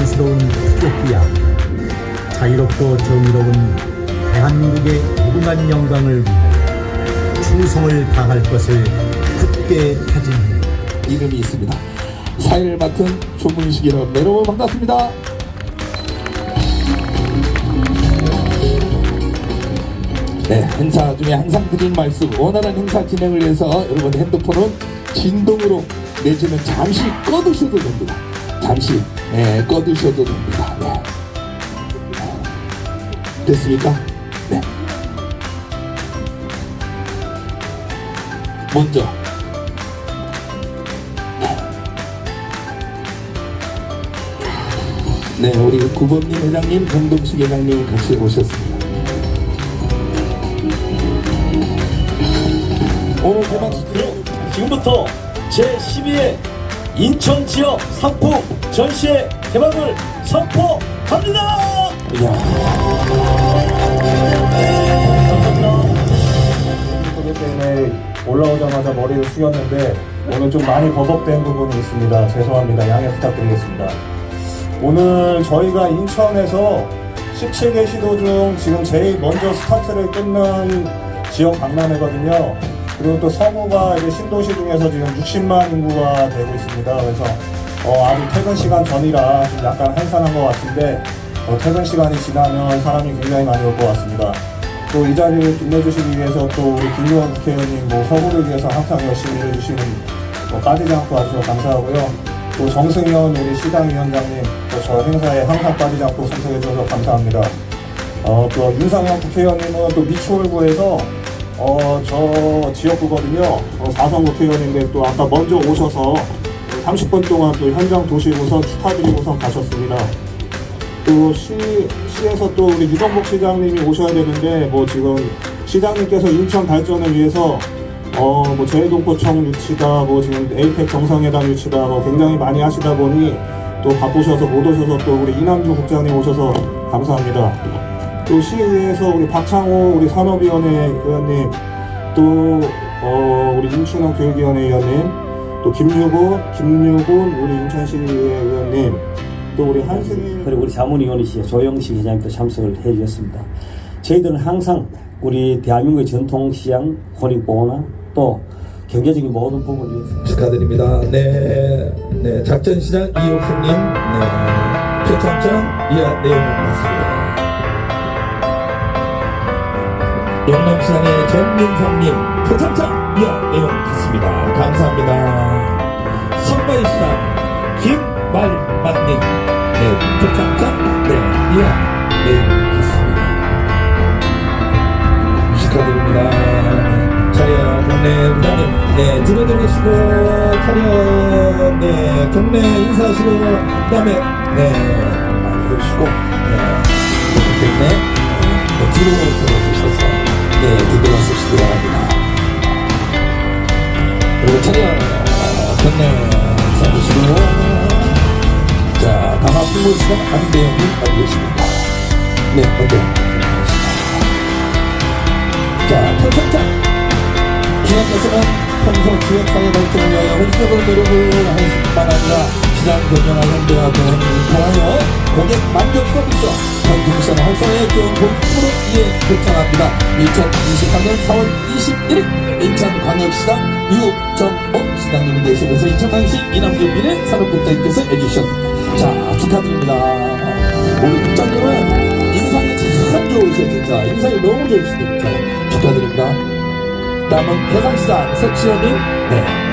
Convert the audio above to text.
영광스러운 국토기야 자유롭고 정의로운 대한민국의 무궁한 영광을 위해 충성을 다할 것을 굳게 다짐합니다. 이름이 있습니다. 사회를 맡은 조문식이라 여러분 반갑습니다. 네, 행사 중에 항상 드리는 말씀, 원활한 행사 진행을 위해서 여러분 핸드폰은 진동으로 내지는 잠시 꺼두셔도 됩니다. 잠시 네, 꺼두셔도 됩니다. 네. 됐습니까? 네. 먼저 네, 우리 구범님 회장님, 정동식 회장님 같이 오셨습니다. 오늘 개막 스튜디오 지금부터 제12회 인천 지역 상품 전시회 개막을 선포합니다. 이야, 올라오자마자 머리를 숙였는데 오늘 좀 많이 버벅된 부분이 있습니다. 죄송합니다. 양해 부탁드리겠습니다. 오늘 저희가 인천에서 17개 시도 중 지금 제일 먼저 스타트를 끊는 지역 박람회거든요. 그리고 또 서구가 이제 신도시 중에서 지금 60만 인구가 되고 있습니다. 그래서 어, 아직 퇴근 시간 전이라 좀 약간 한산한 것 같은데 어, 퇴근 시간이 지나면 사람이 굉장히 많이 올 것 같습니다. 또 이 자리를 빛내주시기 위해서 또 우리 김유원 국회의원님 뭐 서구를 위해서 항상 열심히 일해주시는 뭐 빠지지 않고 아주 감사하고요. 또 정승현 우리 시당위원장님 또 저 행사에 항상 빠지지 않고 참석해주셔서 감사합니다. 어, 또 윤상현 국회의원님은 또 미추홀구에서 어, 저 지역구거든요. 어, 사선 국회의원인데 또 아까 먼저 오셔서 30분 동안 또 현장 도시고서 축하드리고서 가셨습니다. 또 시, 시에서 또 우리 유정복 시장님이 오셔야 되는데 뭐 지금 시장님께서 인천 발전을 위해서 어뭐 재해동포청 유치다 뭐 지금 에이펙 정상회담 유치다 뭐 굉장히 많이 하시다 보니 또 바쁘셔서 못 오셔서 또 우리 이남주 국장님 오셔서 감사합니다. 또 시의회에서 우리 박창호 우리 산업위원회 의원님 또 어, 우리 임춘원 교육위원회 의원님 또 김유곤 김유곤 우리 인천시의회 의원님 또 우리 한승일 그리고 우리 자문위원이시 조영식 회장님도 참석을 해주셨습니다. 저희들은 항상 우리 대한민국의 전통시장 권익보호나 또 경제적인 모든 부분을 위해서 축하드립니다. 네, 네, 작전시장 이옥수님, 네, 표창장 이하 내용을 받습니다. 영남시장의 전민상님, 표창장 이하 내용 받습니다. 감사합니다. 신바이시장 김말만님, 네, 표창장, 네, 이하 내용 받습니다. 축하드립니다. 차려 경례 부장님, 네, 들어드리시고, 차려, 네, 경례 인사하시고, 그 다음에, 네, 많이 해주시고, 네, 그렇기 때문에, 네, 뒤로 들어주셔서, 네, 뒤돌아서시기 바랍니다. 그리고 차려, 경례 인사해주시고, 자, 강화 풍물시장 안대영님 알겠습니다. 네, 먼저. 자, 표창장! 기관에서는 평소 지역사회 발전을 위하여 헌신적으로 노력을 할 뿐만 아니라 시장 변경화 현대화 등을 통하여 고객 만족 서비스 전통시장 활성화에 기여한 본부로 이에 결정합니다. 2023년 4월 21일 인천광역시장 유정복 시장님을 대신해서 인천광역시 이남준 미래 산업국장님께서 해주셨습니다. 자, 축하드립니다. 우리 국장님은 인상이 참 좋으세요, 진짜. 인상이 너무 좋으시니까 축하드립니다. 다음은 대상시장 색시원님, 네.